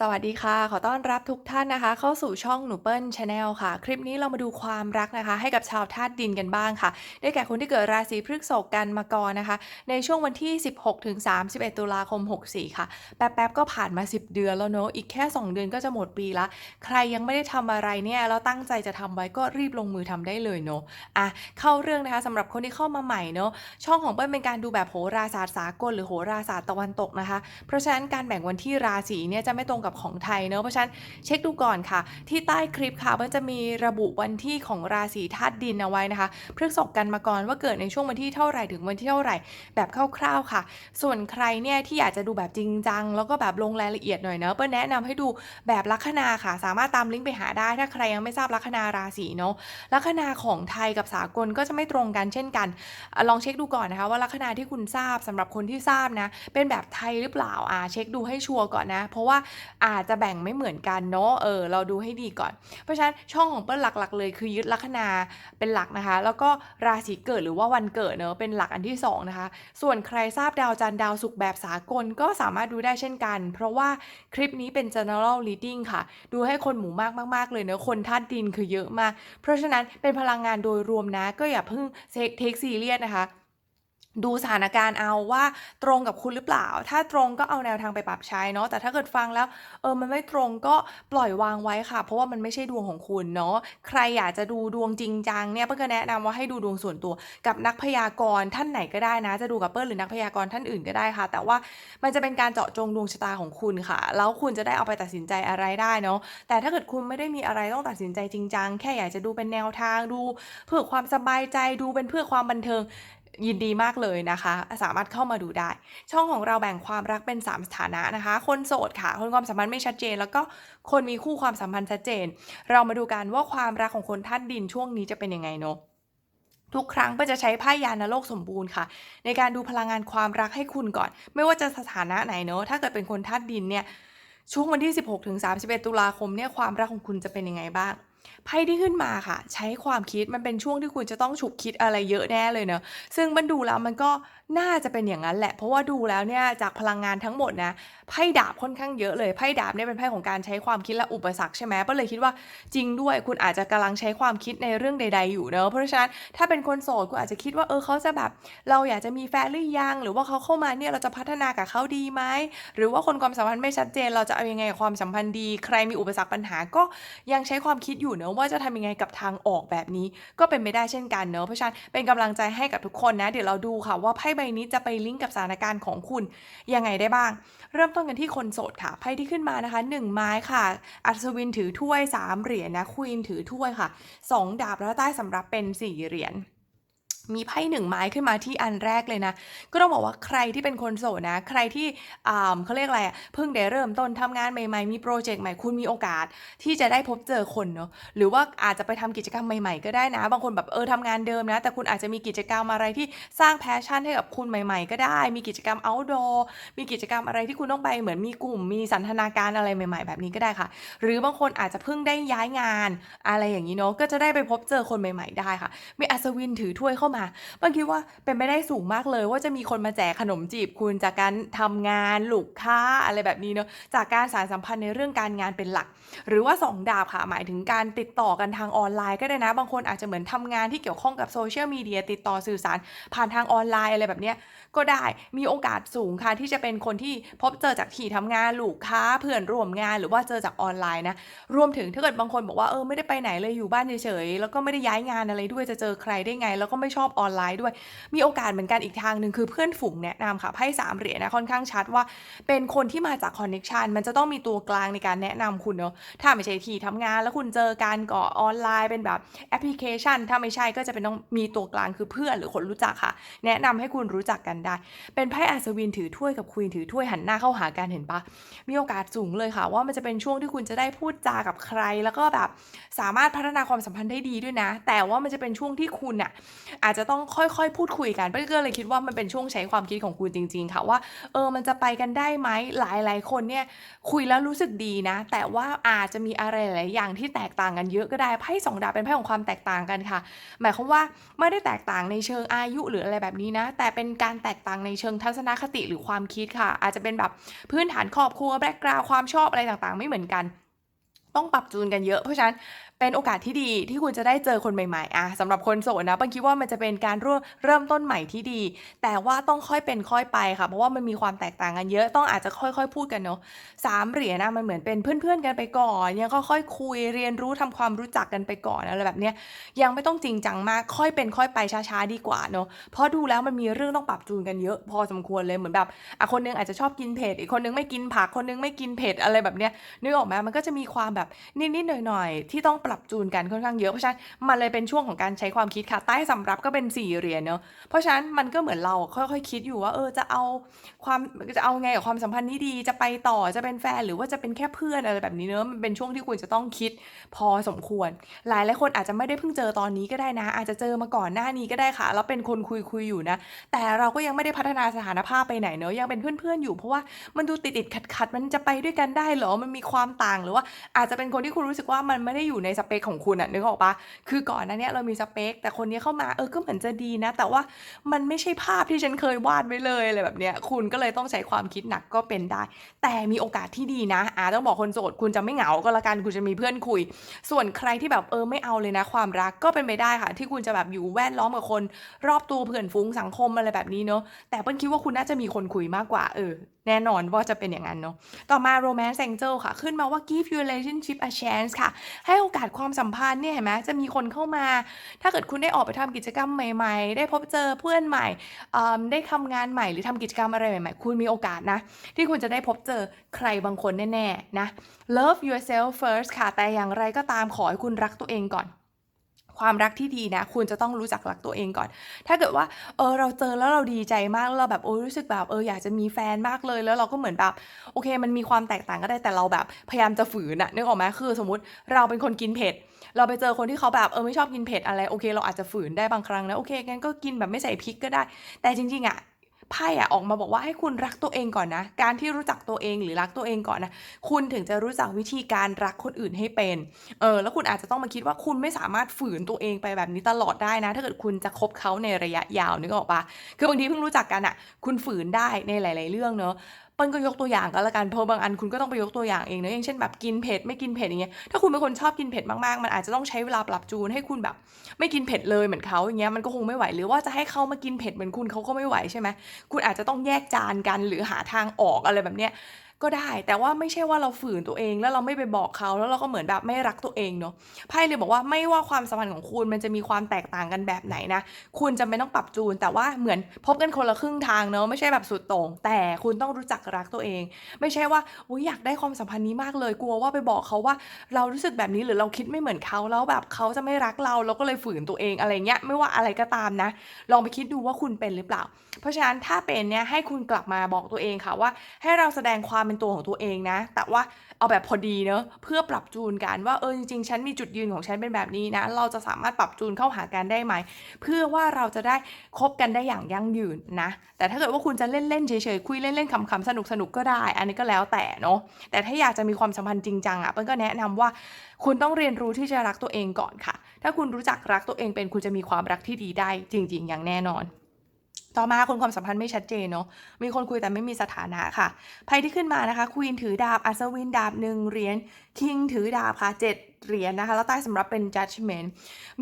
สวัสดีค่ะ ขอต้อนรับทุกท่านนะคะ เข้าสู่ช่องหนูเปิ้ลชาแนลค่ะ คลิปนี้เรามาดูความรักนะคะ ให้กับชาวธาตุดินกันบ้างค่ะ ได้แก่คนที่เกิดราศีพฤษภกันมากรนะคะ ในช่วงวันที่ 16ถึง31 ตุลาคม 64 ค่ะ แป๊บๆก็ผ่านมา 10 เดือนแล้วเนอะอีกแค่ 2 เดือนก็จะหมดปีละ ใครยังไม่ได้ทำอะไรเนี่ยแล้วตั้งใจจะทำไว้ก็รีบลงมือทำได้เลยเนอะอะเข้าเรื่องนะคะสำหรับคนที่เข้ามาใหม่เนอะช่องของเปิ้ลเป็นการดูแบบโหราศาสตร์สากลหรือโหราศาสตร์ตะวันตกนะคะ เพราะฉะนั้นการแบ่งวันที่ราศีเนี่ยจะไม่ตรงกับของไทยเนอะเพราะฉะนั้นเช็คดูก่อนค่ะ ที่ใต้คลิปค่ะมันจะมีระบุวันที่ของราศีธาตุดินเอาไว้นะคะพฤกษกกันมาก่อนว่าเกิดในช่วงวันที่เท่าไหร่ถึงวันที่เท่าไหร่แบบคร่าวๆค่ะ ส่วนใครเนี่ยที่อยากจะดูแบบจริงจังแล้วก็แบบลงรายละเอียดหน่อยเนอะเปิ้ลแนะนำให้ดูแบบลัคนาค่ะ สามารถตามลิงก์ไปหาได้ ถ้าใครยังไม่ทราบลัคนาราศีเนาะลัคนาของไทยกับสากลก็จะไม่ตรงกันเช่นกันลองเช็คดูก่อนนะคะ ว่าลัคนาที่คุณทราบสำหรับคนที่ทราบนะ เป็นแบบไทยหรือเปล่าอ่าเช็คดูให้ชัวร์ก่อนนะ เพราะว่าอาจจะแบ่งไม่เหมือนกันเนาะเออเราดูให้ดีก่อน เพราะฉะนั้นช่องของเปิ้ลหลักๆเลยคือยึดลัคนาเป็นหลักนะคะ แล้วก็ราศีเกิดหรือว่าวันเกิดเนอะเป็นหลักอันที่สองนะคะส่วนใครทราบดาวจันทร์ดาวศุกร์แบบสากลก็สามารถดูได้เช่นกัน เพราะว่าคลิปนี้เป็น general reading ค่ะ ดูให้คนหมู่มากมากๆเลยเนอะคนธาตุดินคือเยอะมาก เพราะฉะนั้นเป็นพลังงานโดยรวมนะก็อย่าเพิ่งเทคซีเรียสนะคะ ดูสถานการณ์เอาว่าตรงกับคุณหรือเปล่า ถ้าตรงก็เอาแนวทางไปปรับใช้เนาะ แต่ถ้าเกิดฟังแล้วเออมันไม่ตรงก็ปล่อยวางไว้ค่ะ เพราะว่ามันไม่ใช่ดวงของคุณเนาะ ใครอยากจะดูดวงจริงจังเนี่ยเปิ้ลก็แนะนำว่าให้ดูดวงส่วนตัวกับนักพยากรณ์ท่านไหนก็ได้นะ จะดูกับเปิ้ลหรือนักพยากรณ์ท่านอื่นก็ได้ค่ะ แต่ว่ามันจะเป็นการเจาะจงดวงชะตาของคุณค่ะ แล้วคุณจะได้เอาไปตัดสินใจอะไรได้เนาะ แต่ถ้าเกิดคุณไม่ได้มีอะไรต้องตัดสินใจจริงจังแค่อยากจะดูเป็นแนวทางดู เพื่อความสบายใจดูเป็นเพื่อความบันเทิง ยินดีมากเลยนะคะ สามารถเข้ามาดูได้ ช่องของเราแบ่งความรักเป็น 3 สถานะนะคะ คนโสดค่ะ คนความสัมพันธ์ไม่ชัดเจน แล้วก็คนมีคู่ความสัมพันธ์ชัดเจน เรามาดูกันว่าความรักของคนท่านดินช่วงนี้จะเป็นยังไงเนาะทุกครั้งเป้นจะใช้ไพ่ยานโลกสมบูรณ์ค่ะ ในการดูพลังงานความรักให้คุณก่อน ไม่ว่าจะสถานะไหนเนาะถ้าเกิดเป็นคนธาตุดินเนี่ยช่วงวันที่ 16ถึง31 ตุลาคมเนี่ยความรักของคุณจะเป็นยังไงบ้าง ไพ่ที่ขึ้นมาค่ะ ใช้ความคิดมันเป็นช่วงที่คุณจะต้องฉุกคิดอะไรเยอะแน่เลยเนอะซึ่งมันดูแล้วมันก็น่าจะเป็นอย่างนั้นแหละ เพราะว่าดูแล้วเนี่ยจากพลังงานทั้งหมดนะไพ่ดาบค่อนข้างเยอะเลยไพ่ดาบเนี่ยเป็นไพ่ของการใช้ความคิดและอุปสรรคใช่ไหมก็เลยคิดว่าจริงด้วยคุณอาจจะกำลังใช้ความคิดในเรื่องใด ๆ อยู่เนอะเพราะฉะนั้นถ้าเป็นคนโสดคุณอาจจะคิดว่าเออเขาจะแบบ เราอยากจะมีแฟนหรือยัง หรือว่าเขาเข้ามาเนี่ยเราจะพัฒนากับเขาดีไหมหรือว่าคนความสัมพันธ์ไม่ชัดเจน เราจะเอายังไงกับความสัมพันธ์ดี ใครมีอุปสรรคปัญหาก็ยังใช้ความคิดอยู่เนอะว่าจะทำยังไงกับทางออกแบบนี้ ก็เป็นไม่ได้เช่นกันเนอะเพราะฉะนั้นเป็นกำลังใจให้กับทุกคนนะ เดี๋ยวเราดูค่ะว่าไพ่ใบนี้จะไปลิงก์กับสถานการณ์ของคุณยังไงได้บ้าง เริ่มต้นกันที่คนโสดค่ะไพ่ที่ขึ้นมานะคะหนึ่งไม้ค่ะ อัศวินถือถ้วยสามเหรียญนะควีนถือถ้วยค่ะสองดาบแล้วใต้สำรับเป็นสี่เหรียญ มีไพ่หนึ่งไม้ขึ้นมาที่อันแรกเลยนะ ก็ต้องบอกว่าใครที่เป็นคนโสดนะ ใครที่อ่าเขาเรียกอะไรอะเพิ่งได้เริ่มต้นทำงานใหม่ๆ มีโปรเจกต์ใหม่คุณมีโอกาสที่จะได้พบเจอคนเนาะหรือว่าอาจจะไปทำกิจกรรมใหม่ๆ ก็ได้นะ บางคนแบบเออทำงานเดิมนะ แต่คุณอาจจะมีกิจกรรมอะไรที่สร้างแพชชั่นให้กับคุณใหม่ ๆ ก็ได้ มีกิจกรรม outdoor มีกิจกรรมอะไรที่คุณต้องไปเหมือนมีกลุ่มมีสันทนาการอะไรใหม่ ๆ แบบนี้ก็ได้ค่ะ หรือบางคนอาจจะเพิ่งได้ย้ายงานอะไรอย่างนี้เนาะก็จะได้ไปพบเจอคนใหม่ ๆ ได้ค่ะ มีอัศวินถือถ้วยเข้ามาบางคิดว่าเป็นไปได้สูงมากเลยว่าจะมีคนมาแจกขนมจีบคุณจากการทำงานลูกค้าอะไรแบบนี้เนอะจากการสารสัมพันธ์ในเรื่องการงานเป็นหลัก หรือว่าสองดาบค่ะ หมายถึงการติดต่อกันทางออนไลน์ก็ได้นะ บางคนอาจจะเหมือนทำงานที่เกี่ยวข้องกับโซเชียลมีเดียติดต่อสื่อสารผ่านทางออนไลน์อะไรแบบเนี้ยก็ได้มีโอกาสสูงค่ะที่จะเป็นคนที่พบเจอจากที่ทำงานลูกค้าเพื่อนร่วมงานหรือว่าเจอจากออนไลน์นะรวมถึงถ้าเกิดบางคนบอกว่าเออไม่ได้ไปไหนเลยอยู่บ้านเฉยๆแล้วก็ไม่ได้ย้ายงานอะไรด้วยจะเจอใครได้ไง แล้วก็ไม่ชอบอบออนไลน์ด้วย มีโอกาสเหมือนกันอีกทางหนึ่งคือเพื่อนฝูงแนะนำค่ะไพ่สามเหรียญนะค่อนข้างชัดว่า เป็นคนที่มาจากคอนเน็ชันมันจะต้องมีตัวกลางในการแนะนำคุณเนาะถ้าไม่ใช่ที่ทำงานแล้วคุณเจอกันก็อออนไลน์เป็นแบบแอปพลิเคชัน ถ้าไม่ใช่ก็จะเป็นต้องมีตัวกลางคือเพื่อนหรือคนรู้จักค่ะ แนะนำให้คุณรู้จักกันได้ เป็นไพ่อัศวินถือถ้วยกับควีนถือถ้วยหันหน้าเข้าหากันเห็นปะมีโอกาสสูงเลยค่ะ ว่ามันจะเป็นช่วงที่คุณจะได้พูดจากับใคร แล้วก็แบบสามารถพัฒนาความสัมพันธ์ได้ดีด้วยนะ แต่ว่ามันจะเป็นช่วงที่คุณอะอาจจจะต้องค่อยๆ พูดคุยกันเปิ้ลก็เลยคิดว่ามันเป็นช่วงใช้ความคิดของคุณจริง ๆ ค่ะว่าเออมันจะไปกันได้ไหมหลายๆ คนเนี่ยคุยแล้วรู้สึกดีนะ แต่ว่าอาจจะมีอะไรหลายอย่างที่แตกต่างกันเยอะก็ได้ไพ่สองดาบเป็นไพ่ของความแตกต่างกันค่ะ หมายความว่าไม่ได้แตกต่างในเชิงอายุหรืออะไรแบบนี้นะ แต่เป็นการแตกต่างในเชิงทัศนคติหรือความคิดค่ะ อาจจะเป็นแบบพื้นฐานครอบครัวแบ็กกราวความชอบอะไรต่างๆ ไม่เหมือนกันต้องปรับจูนกันเยอะ เพราะฉะนั้น เป็นโอกาสที่ดีที่คุณจะได้เจอคนใหม่ๆอะสำหรับคนโสดนะปังคิดว่ามันจะเป็นการริ่มเริ่มต้นใหม่ที่ดี แต่ว่าต้องค่อยเป็นค่อยไปค่ะ เพราะว่ามันมีความแตกต่างกันเยอะต้องอาจจะค่อยๆ พูดกันเนาะสามเหรียญนะมันเหมือนเป็นเพื่อนๆกันไปก่อนยังค่อยๆคุยเรียนรู้ทำความรู้จักกันไปก่อนอะไรแบบเนี้ยยังไม่ต้องจริงจังมากค่อยเป็นค่อยไปช้าๆดีกว่าเนาะเพราะดูแล้วมันมีเรื่องต้องปรับจูนกันเยอะพอสมควรเลยเหมือนแบบอะคนนึงอาจจะชอบกินเผ็ดอีกคนนึงไม่กินผักคนนึงไม่กินเผ็ดอะไรแบบเนี้ยนึกออกไหมมันก็จะมีความแบบนิดๆหน่อยๆที่ต้องปรับจูนกันค่อนข้างเยอะเพราะฉะนั้นมันเลยเป็นช่วงของการใช้ความคิดค่ะ ใต้สำรับก็เป็นสี่เหรียญเนาะเพราะฉะนั้นมันก็เหมือนเราค่อยๆคิดอยู่ว่าเออจะเอาความจะเอาไงกับความสัมพันธ์นี้ดีจะไปต่อจะเป็นแฟนหรือว่าจะเป็นแค่เพื่อนอะไรแบบนี้เนอะมันเป็นช่วงที่คุณจะต้องคิดพอสมควร หลายหลายคนอาจจะไม่ได้เพิ่งเจอตอนนี้ก็ได้นะ อาจจะเจอมาก่อนหน้านี้ก็ได้ค่ะ แล้วเป็นคนคุยคุยๆอยู่นะ แต่เราก็ยังไม่ได้พัฒนาสถานภาพไปไหนเนอะยังเป็นเพื่อนๆอยู่เพราะว่ามันดูติดติดขัดขัดๆมันจะไปด้วยกันได้เหรอมันมีความต่างหรือว่าอาจจะเป็นคนที่คุณรู้สึกว่ามันไม่ได้อยู่ในสเปคของคุณอะนึกออกปะคือก่อนหนั้านเนี้ยเรามีสเปค แต่คนนี้เข้ามาเออก็เหมือนจะดีนะ แต่ว่ามันไม่ใช่ภาพที่ฉันเคยวาดไว้เลยอะไรแบบเนี้ยคุณก็เลยต้องใช้ความคิดหนักก็เป็นได้ แต่มีโอกาสที่ดีนะอ่าต้องบอกคนโสดคุณจะไม่เหงาก็แล้วกันคุณจะมีเพื่อนคุย ส่วนใครที่แบบเออไม่เอาเลยนะความรักก็เป็นไปได้ค่ะ ที่คุณจะแบบอยู่แวดล้อมกับคน รอบตัวเพื่อนฟุ้งสังคมอะไรแบบนี้เนาะแต่เปิ้ลคิดว่าคุณน่าจะมีคนคุยมากกว่าเออแน่นอนว่าจะเป็นอย่างนั้นเนาะต่อมา romance angel ค่ะ ขึ้นมาว่า give your relationship a chance ค่ะ ให้โอกาสความสัมพันธ์เนี่ยเห็นไหมจะมีคนเข้ามา ถ้าเกิดคุณได้ออกไปทำกิจกรรมใหม่ ๆ ได้พบเจอเพื่อนใหม่ได้ทำงานใหม่หรือทำกิจกรรมอะไรใหม่ ๆ คุณมีโอกาสนะ ที่คุณจะได้พบเจอใครบางคนแน่ๆนะ love yourself first ค่ะแต่อย่างไรก็ตามขอให้คุณรักตัวเองก่อน ความรักที่ดีนะ คุณจะต้องรู้จักรักตัวเองก่อน ถ้าเกิดว่า เออ เราเจอแล้วเราดีใจมากแล้วเราแบบโอ้รู้สึกแบบเอออยากจะมีแฟนมากเลย แล้วเราก็เหมือนแบบโอเค มันมีความแตกต่างก็ได้แต่เราแบบพยายามจะฝืนอะนึกออกไหมคือ สมมติเราเป็นคนกินเผ็ดเราไปเจอคนที่เขาแบบเออไม่ชอบกินเผ็ดอะไรโอเค เราอาจจะฝืนได้บางครั้งนะโอเคงั้นก็กินแบบไม่ใส่พริกก็ได้ แต่จริงๆอะ ไพ่อะออกมาบอกว่าให้คุณรักตัวเองก่อนนะ การที่รู้จักตัวเองหรือรักตัวเองก่อนนะ คุณถึงจะรู้จักวิธีการรักคนอื่นให้เป็น เออ แล้วคุณอาจจะต้องมาคิดว่าคุณไม่สามารถฝืนตัวเองไปแบบนี้ตลอดได้นะ ถ้าเกิดคุณจะคบเขาในระยะยาวนึกออกปะคือบางทีเพิ่งรู้จักกันอะคุณฝืนได้ในหลาย ๆ เรื่องเนอะ เปิ้ลก็ยกตัวอย่างก็แล้วกันเพราะบางอันคุณก็ต้องไปยกตัวอย่างเองเนอะอย่างเช่นแบบกินเผ็ดไม่กินเผ็ดอย่างเงี้ยถ้าคุณเป็นคนชอบกินเผ็ดมากๆ มันอาจจะต้องใช้เวลาปรับจูนให้คุณแบบ ไม่กินเผ็ดเลยเหมือนเขาอย่างเงี้ยมันก็คงไม่ไหวหรือว่าจะให้เขามากินเผ็ดเหมือนคุณเขาก็ไม่ไหวใช่ไหมคุณอาจจะต้องแยกจานกันหรือหาทางออกอะไรแบบเนี้ย ก็ได้ แต่ว่าไม่ใช่ว่าเราฝืนตัวเอง แล้วเราไม่ไปบอกเขาแล้วเราก็เหมือนแบบไม่รักตัวเองเนาะไพ่เลยบอกว่าไม่ว่าความสัมพันธ์ของคุณมันจะมีความแตกต่างกันแบบไหนนะคุณจะไม่ต้องปรับจูน แต่ว่าเหมือนพบกันคนละครึ่งทางเนาะไม่ใช่แบบสุดโต่งแต่คุณต้องรู้จักรักตัวเอง ไม่ใช่ว่าอุ้ยอยากได้ความสัมพันธ์นี้มากเลยกลัวว่าไปบอกเขาว่า เรารู้สึกแบบนี้หรือเราคิดไม่เหมือนเขาแล้วแบบเขาจะไม่รักเราเราก็เลยฝืนตัวเองอะไรเงี้ยไม่ว่าอะไรก็ตามนะ ลองไปคิดดูว่าคุณเป็นหรือเปล่า เพราะฉะนั้นถ้าเป็นเนี่ยให้คุณกลับมาบอกตัวเองค่ะว่า ให้เราแสดงความเป็นตัวของตัวเองนะ แต่ว่าเอาแบบพอดีเนอะเพื่อปรับจูนกันว่าเออจริงๆ ฉันมีจุดยืนของฉันเป็นแบบนี้นะ เราจะสามารถปรับจูนเข้าหากันได้ไหม เพื่อว่าเราจะได้คบกันได้อย่างยั่งยืนนะ แต่ถ้าเกิดว่าคุณจะเล่นๆเฉยๆคุยเล่นๆขำๆสนุกๆก็ได้ อันนี้ก็แล้วแต่เนาะแต่ถ้าอยากจะมีความสัมพันธ์จริงจังอะเปิ้ลก็แนะนำว่าคุณต้องเรียนรู้ที่จะรักตัวเองก่อนค่ะ ถ้าคุณรู้จักรักตัวเองเป็นคุณจะมีความรักที่ดีได้จริง ๆ อย่างแน่นอน ต่อมาคนความสัมพันธ์ไม่ชัดเจนเนาะ มีคนคุยแต่ไม่มีสถานะค่ะไพ่ที่ขึ้นมานะคะควีนถือดาบ อัศวินดาบหนึ่งเหรียญ คิงถือดาบค่ะเจ็ด เหรียญนะคะ แล้วใต้สำรับเป็น judgment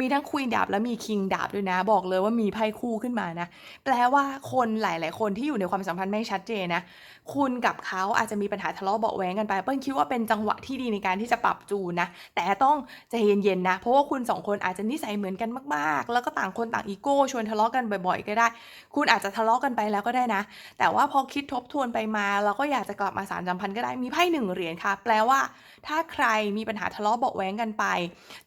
มีทั้งควีนดาบและมีคิงดาบด้วยนะ บอกเลยว่ามีไพ่คู่ขึ้นมานะ แปลว่าคนหลาย ๆ คนที่อยู่ในความสัมพันธ์ไม่ชัดเจนนะ คุณกับเขาอาจจะมีปัญหาทะเลาะเบาะแว้งกันไปเปิ้ลคิดว่าเป็นจังหวะที่ดีในการที่จะปรับจูนนะ แต่ต้องใจเย็น ๆ นะ เพราะว่าคุณสองคนอาจจะนิสัยเหมือนกันมาก ๆ แล้วก็ต่างคนต่างอีโก้ชวนทะเลาะกันบ่อย ๆ ก็ได้ คุณอาจจะทะเลาะกันไปแล้วก็ได้นะ แต่ว่าพอคิดทบทวนไปมาเราก็อยากจะกลับมาสารสัมพันธ์ก็ได้ มีไพ่หนึ่งเหรียญค่ะ แปลว่า ถ้าใครมีปัญหาทะเลาะเบาะแว้งกันไป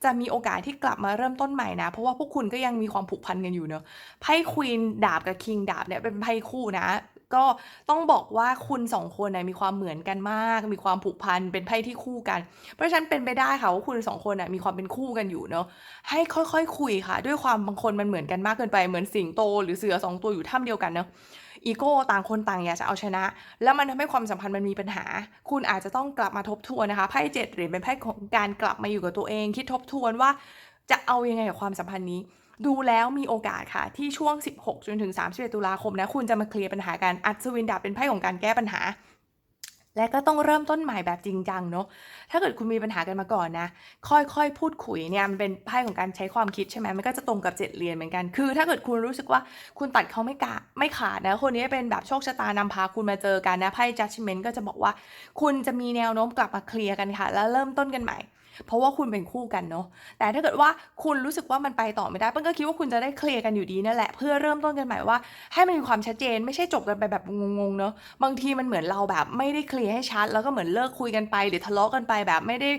จะมีโอกาสที่กลับมาเริ่มต้นใหม่นะ เพราะว่าพวกคุณก็ยังมีความผูกพันกันอยู่เนอะไพ่ควีนดาบกับคิงดาบเนี่ยเป็นไพ่คู่นะก็ต้องบอกว่าคุณสองคนนะมีความเหมือนกันมาก มีความผูกพันเป็นไพ่ที่คู่กัน เพราะฉะนั้นเป็นไปได้ค่ะว่าคุณสองคนนะมีความเป็นคู่กันอยู่เนาะให้ค่อยๆคุยค่ะ ด้วยความบางคนมันเหมือนกันมากเกินไปเหมือนสิงโต หรือเสือสองตัวอยู่ถ้ำเดียวกันเนาะ อีโก้ต่างคนต่างอยากจะเอาชนะ แล้วมันทำให้ความสัมพันธ์มันมีปัญหา คุณอาจจะต้องกลับมาทบทวนนะคะไพ่เจ็ดเหรียญเป็นไพ่ของการกลับมาอยู่กับตัวเอง คิดทบทวนว่าจะเอายังไงกับความสัมพันธ์นี้ ดูแล้วมีโอกาสค่ะ ที่ช่วง 16จนถึง31ตุลาคมนะคุณจะมาเคลียร์ปัญหากันอัศวินดาบเป็นไพ่ของการแก้ปัญหา และก็ต้องเริ่มต้นใหม่แบบจริงจังเนาะ ถ้าเกิดคุณมีปัญหากันมาก่อนนะ ค่อยๆ พูดคุยเนี่ยมันเป็นไพ่ของการใช้ความคิดใช่ไหมมันก็จะตรงกับเจ็ดเหรียญเหมือนกัน คือ ถ้าเกิดคุณรู้สึกว่าคุณตัดเขาไม่กะไม่ขาดนะ คนนี้เป็นแบบโชคชะตานำพาคุณมาเจอกันนะ ไพ่ judgment ก็จะบอกว่า คุณจะมีแนวโน้มกลับมาเคลียร์กันค่ะ แล้วเริ่มต้นกันใหม่ เพราะว่าคุณเป็นคู่กันเนาะ แต่ถ้าเกิดว่าคุณรู้สึกว่ามันไปต่อไม่ได้เปิ้ลก็คิดว่าคุณจะได้เคลียร์กันอยู่ดีนั่นแหละ เพื่อเริ่มต้นกันใหม่ว่า ให้มันมีความชัดเจน ไม่ใช่จบกันไปแบบงงๆเนาะ บางทีมันเหมือนเราแบบไม่ได้เคลียร์ให้ชัด แล้วก็เหมือนเลิกคุยกันไปหรือทะเลาะกันไปแบบไม่ได้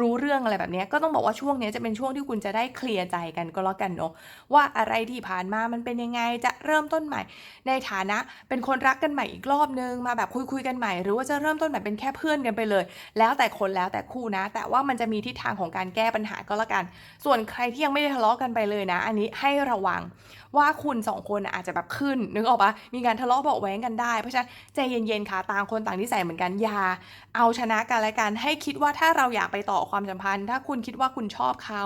รู้เรื่องอะไรแบบนี้ก็ต้องบอกว่าช่วงนี้จะเป็นช่วงที่คุณจะได้เคลียร์ใจกันก็แล้วกันเนาะว่าอะไรที่ผ่านมามันเป็นยังไงจะเริ่มต้นใหม่ ในฐานะเป็นคนรักกันใหม่อีกรอบนึงมาแบบคุยคุยๆกันใหม่ หรือว่าจะเริ่มต้นแบบเป็นแค่เพื่อนกันไปเลย แล้วแต่คนแล้วแต่คู่นะ แต่ว่ามันจะมีทิศทางของการแก้ปัญหาก็แล้วกัน ส่วนใครที่ยังไม่ได้ทะเลาะกันไปเลยนะ อันนี้ให้ระวังว่าคุณสองคนอาจจะแบบขึ้นนึกออกปะมีการทะเลาะเบาะแว้งกันได้เพราะฉะนั้นใจเย็นๆค่ะต่างคนต่างนิสัยเหมือนกันอย่าเอาชนะกันและกัน ให้คิดว่าถ้าเราอยากไปต่อความสัมพันธ์ ถ้าคุณคิดว่าคุณชอบเขา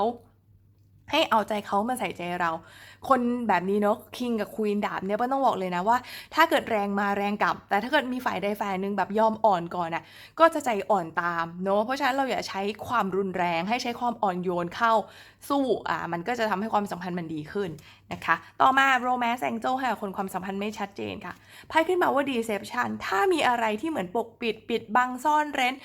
ให้เอาใจเขามาใส่ใจเรา คนแบบนี้เนาะคิงกับควีนดาบเนี่ยเปิ้ลต้องบอกเลยนะว่า ถ้าเกิดแรงมาแรงกลับ แต่ถ้าเกิดมีฝ่ายใดฝ่ายหนึ่งแบบยอมอ่อนก่อนอะก็จะใจอ่อนตามเนาะเพราะฉะนั้นเราอย่าใช้ความรุนแรงให้ใช้ความอ่อนโยนเข้าสู้อ่ามันก็จะทำให้ความสัมพันธ์มันดีขึ้นนะคะ ต่อมา romance angel ให้กับคนความสัมพันธ์ไม่ชัดเจนค่ะไพ่ขึ้นมาว่า deception ถ้ามีอะไรที่เหมือนปกปิดปิดบังซ่อนเร้น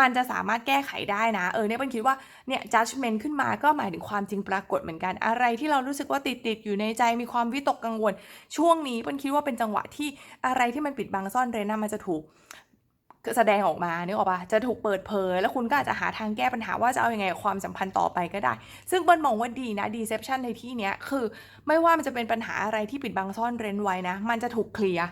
มันจะสามารถแก้ไขได้นะ เออเนี่ยเปิ้ลคิดว่าเนี่ย judgment ขึ้นมาก็หมายถึงความจริงปรากฏเหมือนกันอะไรที่เรารู้สึกว่าติดติดอยู่ในใจมีความวิตกกังวล ช่วงนี้เปิ้ลคิดว่าเป็นจังหวะที่อะไรที่มันปิดบังซ่อนเร้นนะมันจะถูกแสดงออกมานึกออกปะจะถูกเปิดเผย แล้วคุณก็อาจจะหาทางแก้ปัญหาว่าจะเอาอยัางไงความสัมพันธ์ต่อไปก็ได้ ซึ่งเปิ้ลมองว่าดีนะ deception ในที่เนี้ยคือไม่ว่ามันจะเป็นปัญหาอะไรที่ปิดบังซ่อนเร้นไว้นะ มันจะถูกเคลียร์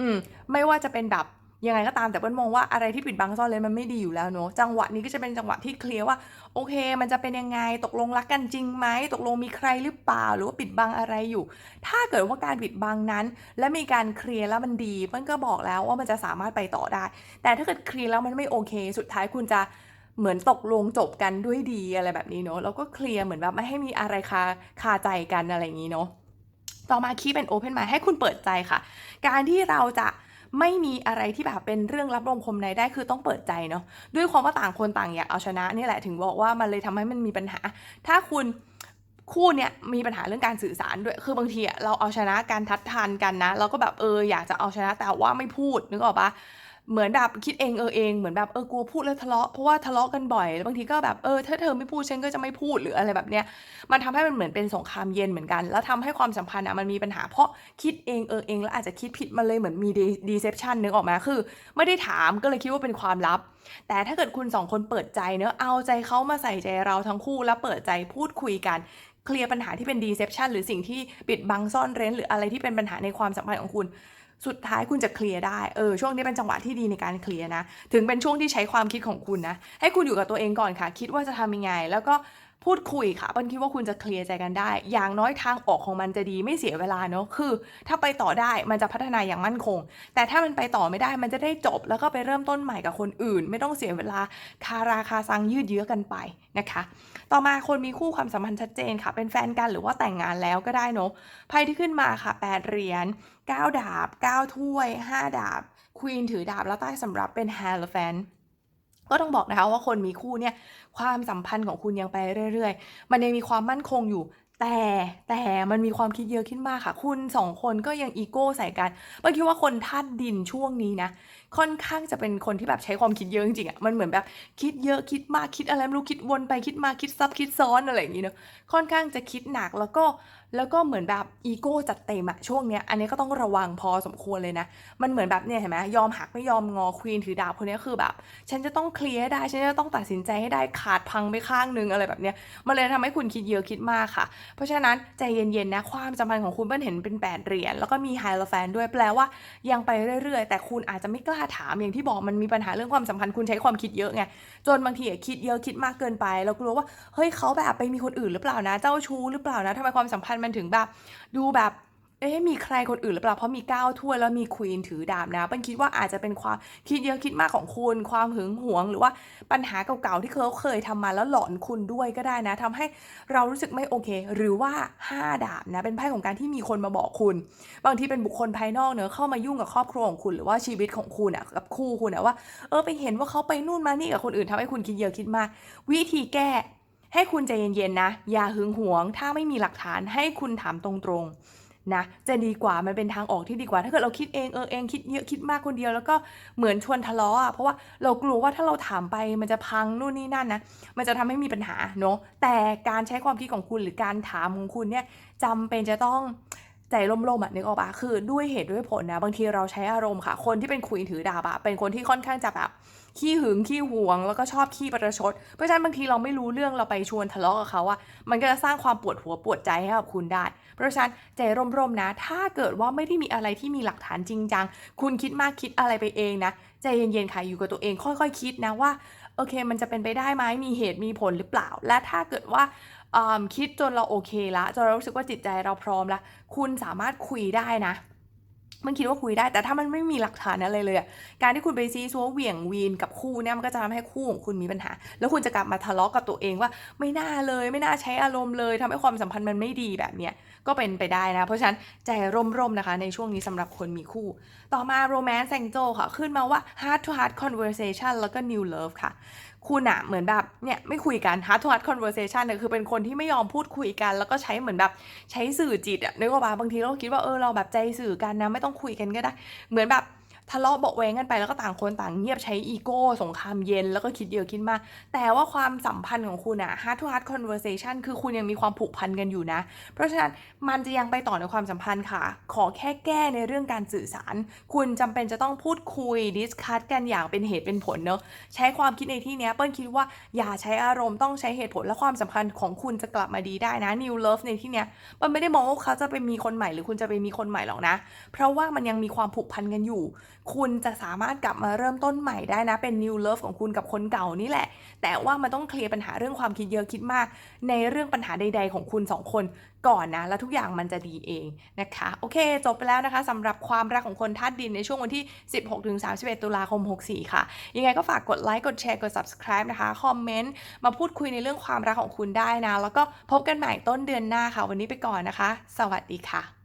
อืมไม่ว่าจะเป็นแบบ ยังไงก็ตามแต่เปิ้ลมองว่าอะไรที่ปิดบังซ่อนเร้นมันไม่ดีอยู่แล้วเนอะจังหวะนี้ก็จะเป็นจังหวะที่เคลียร์ว่า โอเค มันจะเป็นยังไงตกลงรักกันจริงไหมตกลงมีใครหรือเปล่าหรือว่าปิดบังอะไรอยู่ ถ้าเกิดว่าการปิดบังนั้น และมีการเคลียร์แล้วมันดีเปิ้ลก็บอกแล้วว่ามันจะสามารถไปต่อได้ แต่ถ้าเกิดเคลียร์แล้วมันไม่โอเค สุดท้ายคุณจะเหมือนตกลงจบกันด้วยดีอะไรแบบนี้เนอะแล้วก็เคลียร์เหมือนแบบไม่ให้มีอะไรคาคาใจกันอะไรอย่างนี้เนอะต่อมาคีเป็นโอเพนมาให้คุณเปิดใจค่ะ การที่เราจะ ไม่มีอะไรที่แบบเป็นเรื่องรับลมคมในได้คือต้องเปิดใจเนาะด้วยความว่าต่างคนต่างอยากเอาชนะนี่แหละถึงบอกว่ามันเลยทำให้มันมีปัญหา ถ้าคุณคู่เนี้ยมีปัญหาเรื่องการสื่อสารด้วย คือบางทีอะเราเอาชนะการทัดทานกันนะ เราก็แบบเอออยากจะเอาชนะแต่ว่าไม่พูดนึกออกปะ เหมือนแบบคิดเองเออเองเหมือนแบบเออกลัวพูดแล้วทะเลาะเพราะว่าทะเลาะกันบ่อยแล้วบางทีก็แบบเออถ้าเธอไม่พูดฉันก็จะไม่พูดหรืออะไรแบบเนี้ยมันทำให้มันเหมือนเป็นสงครามเย็นเหมือนกัน แล้วทำให้ความสัมพันธ์อะมันมีปัญหาเพราะคิดเองเออเองแล้วอาจจะคิดผิดมันเลยเหมือนมีดีเซปชันนึกออกมาคือ ไม่ได้ถามก็เลยคิดว่าเป็นความลับ แต่ถ้าเกิดคุณสองคนเปิดใจเนอะเอาใจเขามาใส่ใจเราทั้งคู่แล้วเปิดใจพูดคุยกันเคลียร์ปัญหาที่เป็นดีเซปชันหรือสิ่งที่ปิดบังซ่อนเร้น หรืออะไรที่เป็นปัญหาในความสัมพันธ์ของคุณ สุดท้ายคุณจะเคลียร์ได้ เออ ช่วงนี้เป็นจังหวะที่ดีในการเคลียร์นะ ถึงเป็นช่วงที่ใช้ความคิดของคุณนะ ให้คุณอยู่กับตัวเองก่อนค่ะ คิดว่าจะทำยังไง แล้วก็พูดคุยค่ะเปิ้ลคิดว่าคุณจะเคลียร์ใจกันได้ อย่างน้อยทางออกของมันจะดีไม่เสียเวลาเนอะคือ ถ้าไปต่อได้มันจะพัฒนาอย่างมั่นคง แต่ถ้ามันไปต่อไม่ได้มันจะได้จบ แล้วก็ไปเริ่มต้นใหม่กับคนอื่น ไม่ต้องเสียเวลาคาราคาซังยืดเยื้อกันไปนะคะ ต่อมาคนมีคู่ความสัมพันธ์ชัดเจนค่ะ เป็นแฟนกันหรือว่าแต่งงานแล้วก็ได้เนอะไพ่ที่ขึ้นมาค่ะแปดเหรียญ 9 ดาบ 9 ถ้วย 5 ดาบ ควีนถือดาบแล้วใต้สำรับเป็นแฮลแฟนก็ต้องบอกนะคะว่าคนมีคู่เนี่ยความสัมพันธ์ของคุณยังไปเรื่อย ๆ มันยังมีความมั่นคงอยู่แต่แต่มันมีความคิดเยอะขึ้นมากค่ะ คุณสองคนก็ยังอีโก้ใส่กันเมื่อคิดว่าคนธาตุดินช่วงนี้นะ ค่อนข้างจะเป็นคนที่แบบใช้ความคิดเยอะจริงๆอะ่ะมันเหมือนแบบคิดเยอะคิดมากคิดอะไรไม่รู้คิดวนไปคิดมาคิดซับคิดซ้อนอะไรอย่างงี้เนอะค่อนข้างจะคิดหนักแล้วก็แล้วก็เหมือนแบบอีโก้จัดเต็มอะช่วงเนี้ยอันนี้ก็ต้องระวังพอสมควรเลยนะ มันเหมือนแบบเนี่ยเห็นไหมยอมหักไม่ยอมงอควีนถือดาบคนนี้คือแบบ ฉันจะต้องเคลียร์ได้ฉันจะต้องตัดสินใจให้ได้ขาดพังไปข้างนึงอะไรแบบเนี้ยมันเลยทำให้คุณคิดเยอะคิดมากค่ะ เพราะฉะนั้นใจเย็นๆนะความสัมพันธ์ของคุณเปิ้ลเห็นเป็นแปดเหรียญแล้วก็มีไฮโลแฟนด้วยแปลว่ายังไปเรื่อยๆ แต่คุณอาจจะไม่กล้าถามอย่างที่บอกมันมีปัญหาเรื่องความสัมพันธ์คุณใช้ความคิดเยอะไงจนบางทีคิดเยอะคิดมากเกินไป เรากลัวว่าเฮ้ยเขาแบบไปมีคนอื่นหรือเปล่านะ เจ้าชู้หรือเปล่านะทำไมความสัมพันธ์มันถึงแบบ ดูแบบ เอ๊ะมีใครคนอื่นหรือเปล่า เพราะมีก้าวถ้วยแล้วมีควีนถือดาบนะปิ้ลคิดว่าอาจจะเป็นความคิดเยอะคิดมากของคุณ ความหึงหวง หรือว่าปัญหาเก่าๆที่เขาเคยทำมาแล้วหลอนคุณด้วยก็ได้นะทำให้เรารู้สึกไม่โอเค หรือว่าห้าดาบนะ เป็นไพ่ของการที่มีคนมาบอกคุณ บางทีเป็นบุคคลภายนอกเนอะเข้ามายุ่งกับครอบครัวของคุณหรือว่าชีวิตของคุณอะกับคู่คุณอะว่าเออไปเห็นว่าเขาไปนู่นมานี่กับคนอื่นทำให้คุณคิดเยอะคิดมาก วิธีแก้ให้คุณใจเย็นๆนะ อย่าหึงหวง ถ้าไม่มีหลักฐานให้คุณถามตรงๆ นะจะดีกว่ามันเป็นทางออกที่ดีกว่า ถ้าเกิดเราคิดเองเออเองคิดเยอะคิดมากคนเดียวแล้วก็เหมือนชวนทะเลาะอะเพราะว่าเรากลัวว่าถ้าเราถามไปมันจะพังนู่นนี่นั่นนะมันจะทำให้มีปัญหาเนาะแต่การใช้ความคิดของคุณหรือการถามของคุณเนี่ยจำเป็นจะต้องใจร่มๆอะนึกออกปะคือด้วยเหตุด้วยผลนะบางทีเราใช้อารมณ์ค่ะ คนที่เป็นคุยถือดาบอะเป็นคนที่ค่อนข้างจะแบบ ขี้หึงขี้หวง แล้วก็ชอบขี้ประชด เพราะฉะนั้นบางทีเราไม่รู้เรื่องเราไปชวนทะเลาะกับเขาอะมันก็จะสร้างความปวดหัวปวดใจให้กับคุณได้ เพราะฉะนั้นใจร่มๆนะ ถ้าเกิดว่าไม่ได้มีอะไรที่มีหลักฐานจริงจังคุณคิดมากคิดอะไรไปเองนะใจเย็นๆค่ะอยู่กับตัวเองค่อยๆคิดนะว่าโอเค มันจะเป็นไปได้ไหมมีเหตุมีผลหรือเปล่า และถ้าเกิดว่าคิดจนเราโอเคละจนเรารู้สึกว่าจิตใจเราพร้อมละคุณสามารถคุยได้นะ มันคิดว่าคุยได้แต่ถ้ามันไม่มีหลักฐานอะไรเลยอะการที่คุณไปซีซัวเหวี่ยงวีนกับคู่เนี่ยมันก็จะทำให้คู่ของคุณมีปัญหา แล้วคุณจะกลับมาทะเลาะกับตัวเองว่าไม่น่าเลย ไม่น่าใช้อารมณ์เลยทำให้ความสัมพันธ์มันไม่ดีแบบเนี้ยก็เป็นไปได้นะ เพราะฉะนั้นใจร่มๆนะคะ ในช่วงนี้สำหรับคนมีคู่ ต่อมา romance angel ค่ะ ขึ้นมาว่า heart to heart conversation แล้วก็ new love ค่ะ คุณอะเหมือนแบบเนี่ยไม่คุยกัน heart to heart conversation เนี่ยคือเป็นคนที่ไม่ยอมพูดคุยกัน แล้วก็ใช้เหมือนแบบใช้สื่อจิตอะนึกออกปะบางทีเราคิดว่าเออเราแบบใจสื่อกันนะไม่ต้องคุยกันก็ได้ เหมือนแบบ ทะเลาะเบาแวงกันไปแล้วก็ต่างคนต่างเงียบใช้อีโก้สงครามเย็นแล้วก็คิดเยอะคิดมาก แต่ว่าความสัมพันธ์ของคุณอะ heart to heart conversation คือคุณยังมีความผูกพันกันอยู่นะ เพราะฉะนั้นมันจะยังไปต่อในความสัมพันธ์ค่ะ ขอแค่แก้ในเรื่องการสื่อสาร คุณจำเป็นจะต้องพูดคุยดิสคัตกันอย่างเป็นเหตุเป็นผลเนอะใช้ความคิดในที่เนี้ยเปิ้ลคิดว่าอย่าใช้อารมณ์ต้องใช้เหตุผลและความสัมพันธ์ของคุณจะกลับมาดีได้นะ new love ในที่เนี้ยเปิ้ลไม่ได้มองว่าเขาจะไปมีคนใหม่หรือคุณจะไปมีคนใหม่หรอกนะ เพราะว่ามันยังมีความผูกพันกันอยู่คุณจะสามารถกลับมาเริ่มต้นใหม่ได้นะ เป็น new love ของคุณกับคนเก่านี่แหละ แต่ว่ามันต้องเคลียร์ปัญหาเรื่องความคิดเยอะคิดมาก ในเรื่องปัญหาใด ๆ ของคุณสองคนก่อนนะ แล้วทุกอย่างมันจะดีเองนะคะ โอเค จบไปแล้วนะคะสำหรับความรักของคนธาตุดินในช่วงวันที่ 16-31 ตุลาคม 64 ค่ะ ยังไงก็ฝากกดไลค์ กดแชร์ กด subscribe นะคะ คอมเมนต์ มาพูดคุยในเรื่องความรักของคุณได้นะ แล้วก็พบกันใหม่ต้นเดือนหน้าค่ะ วันนี้ไปก่อนนะคะ สวัสดีค่ะ